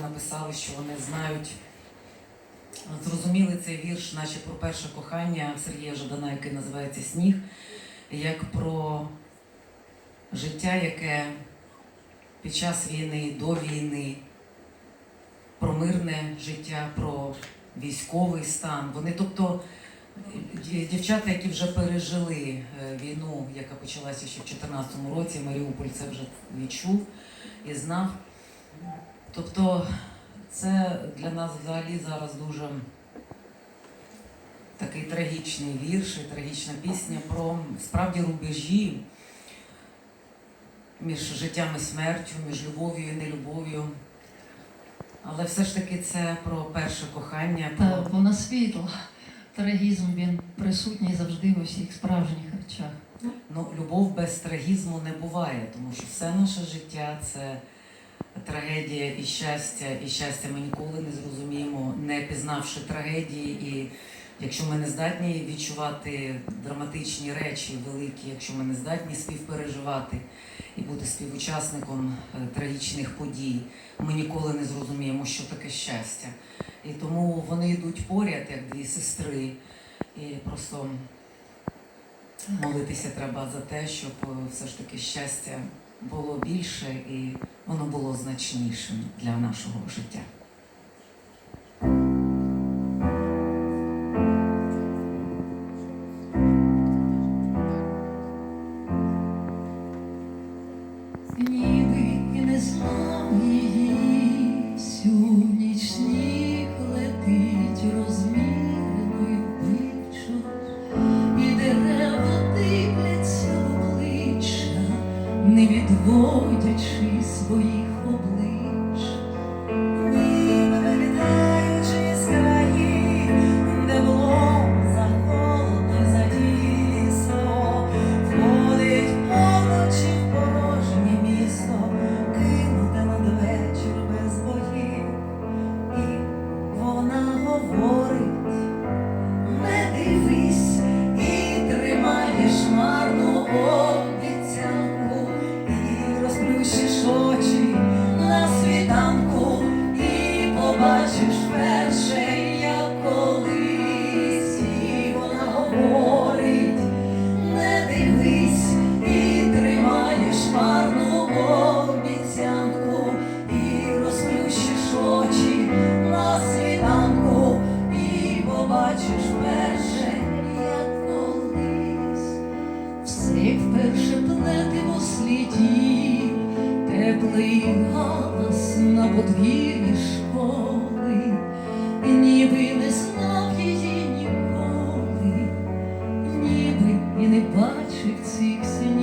написали, що вони знають, зрозуміли цей вірш, наче про перше кохання Сергія Жадана, який називається Сніг, як про життя, яке під час війни, до війни, про мирне життя, про військовий стан. Вони, тобто, дівчата, які вже пережили е, війну, яка почалася ще в 2014 році, Маріуполь це вже відчув і знав. Тобто, це для нас взагалі зараз дуже такий трагічний вірш і трагічна пісня про справді рубежі між життям і смертю, між любов'ю і нелюбов'ю. Але все ж таки це про перше кохання, Та про вона світла. Трагізм він присутній завжди у всіх справжніх речах. ну, любов без трагізму не буває, тому що все наше життя це трагедія і щастя, і щастя ми ніколи не зрозуміємо, не пізнавши трагедії. І якщо ми не здатні відчувати драматичні речі великі, якщо ми не здатні співпереживати і бути співучасником е, трагічних подій, ми ніколи не зрозуміємо, що таке щастя. І тому вони йдуть поряд, як дві сестри, і просто молитися треба за те, щоб е, все ж таки щастя було більше і воно було значнішим для нашого життя. Подвір'ї школи, ніби не знав її ніколи, ніби і не бачив цих снів.